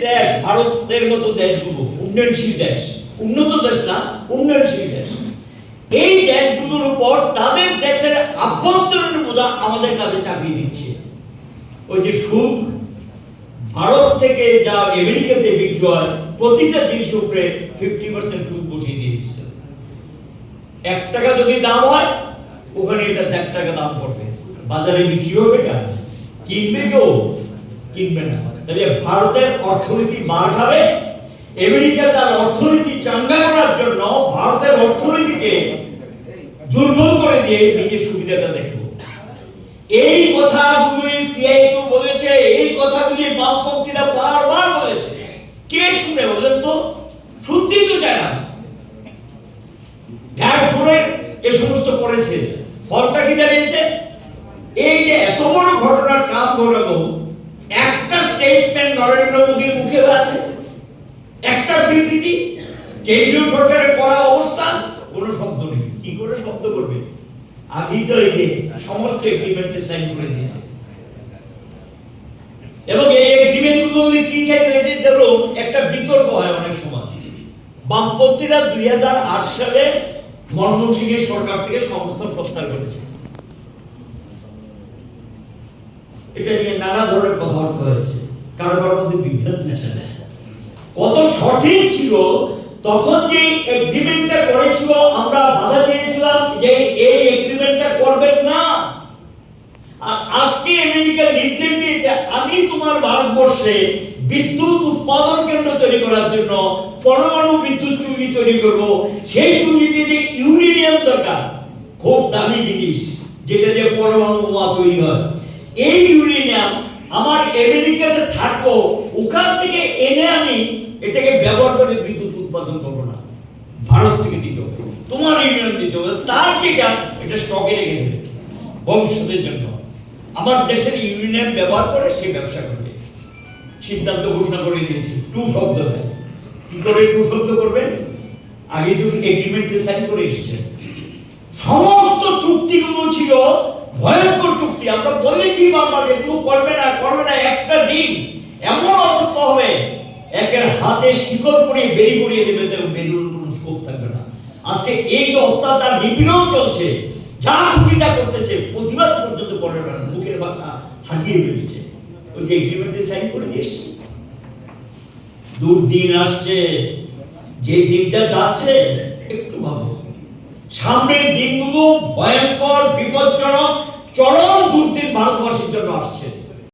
দেশ, ভারতের মতো দেশগুলো, উন্নয়নশীল দেশ। উন্নত দেশ না, উন্নয়নশীল দেশ। এই দেশগুলোর উপর তাদের দেশের আভ্যন্তরীণ বোঝা আমাদের কাছে চাপিয়ে দিচ্ছে। ওই যে সুখ, ভারত থেকে যা আমেরিকাতে বিক্রি হয়, প্রতিটা জিনিস উপরে ফিফটি পার্সেন্ট সুদ বসিয়ে দিয়ে দিচ্ছে। এক টাকা যদি দাম হয়, ওখানে এটা দেড় টাকা দাম পড়বে। বাজারে বিক্রি। হবে এটা কিনবে কেউ? কিনবে না। তাহলে ভারতের অর্থনীতি খাবে আমেরিকা তার অর্থনীতি চাঙ্গা করার জন্য ভারতের অর্থনীতিকে দুর্বল করে দিয়ে নিজের সুবিধাটা দেখব এই কথাগুলি সিআইটু বলেছে, এই কথাগুলি বামপন্থীরা বারবার বলেছে। কে শুনে বলেন তো? শুনতেই তো চায় না। ঘাট ধরে এ সমস্ত করেছে, ফলটা কি দাঁড়িয়েছে এই যে এত বড় ঘটনা ট্রাম্প ঘটালো একটা স্টেটমেন্ট নরেন্দ্র মোদীর মুখে আছে? একটা বিবৃতি, কেন্দ্রীয় সরকারের করা অবস্থান কোনো শব্দ নেই। কি করে শব্দ করবে? আগেই তো এই যে সমস্ত এগ্রিমেন্টে সাইন করে দিয়েছে। এবং এই এগ্রিমেন্ট কি ধরো একটা বিতর্ক হয় অনেক সময়। বামপন্থীরা দুই হাজার আট সালে মনমোহন সিং এর সরকার থেকে সমর্থন প্রত্যাহার করেছে। এটা নিয়ে নানা ধরনের কথাবার্তা হয়েছে কারও কারোর মধ্যে বিভ্রান্তি আছে কত সঠিক ছিল, তখন যে এগ্রিমেন্টটা করেছিল, আমরা বাধা দিয়েছিলাম যে এই এগ্রিমেন্টটা করবেন না। আর আজকে আমেরিকা নির্দেশ দিয়েছে, আমি তোমার ভারতবর্ষে বিদ্যুৎ উৎপাদন কেন্দ্র তৈরি করার জন্য পরমাণু বিদ্যুৎ চুল্লি তৈরি করব। সেই চুল্লিতে যে ইউরেনিয়াম দরকার, খুব দামি জিনিস, যেটা দিয়ে পরমাণু বোমা তৈরি হয়। এই ইউরেনিয়াম আমার আমেরিকাতে থাকব, ওখান থেকে এনে আমি এটাকে ব্যবহার করে বিদ্যুৎ উৎপাদন করব না। ভারত থেকে দিতে হবে। তোমার ইউনিয়ন দিতে হবে, তার যেটা, এটা স্টকে রেখে দেবে। ভবিষ্যতের জন্য। আমার দেশের ইউনিয়ন ব্যবহার করে সে ব্যবসা করবে। সিদ্ধান্ত ঘোষণা করে দিয়েছে, টু শব্দ দেয়। কি করে টু শব্দ করবে? আগে তো এগ্রিমেন্টে সাইন করে এসেছে। সমস্ত চুক্তিগুলো ছিল ভয়ঙ্কর চুক্তি। আমরা বলেছি বারবার, এগুলো করবে না করবে না, একটা দিন। এমন অবস্থা হবে একের হাতে শিকল পরিয়ে বেরি পরিয়ে দেবে, তো বেরিয়ে কোনো স্কোপ থাকবে না। আজকে এই যে অত্যাচার নিপীড়ন চলছে, যা খুশিটা করতেছে, প্রতিবাদ পর্যন্ত করে না মুখের ভাষা হারিয়ে ফেলেছে ওই যে এগ্রিমেন্টে সাইন করে দিয়ে এসছে। দুর্দিন আসছে, যে দিনটা যাচ্ছে, একটু ভাবো। সামনের দিনগুলো ভয়ঙ্কর, বিপজ্জনক, চরম দুর্দিন ভারতবাসীর জন্য আসছে।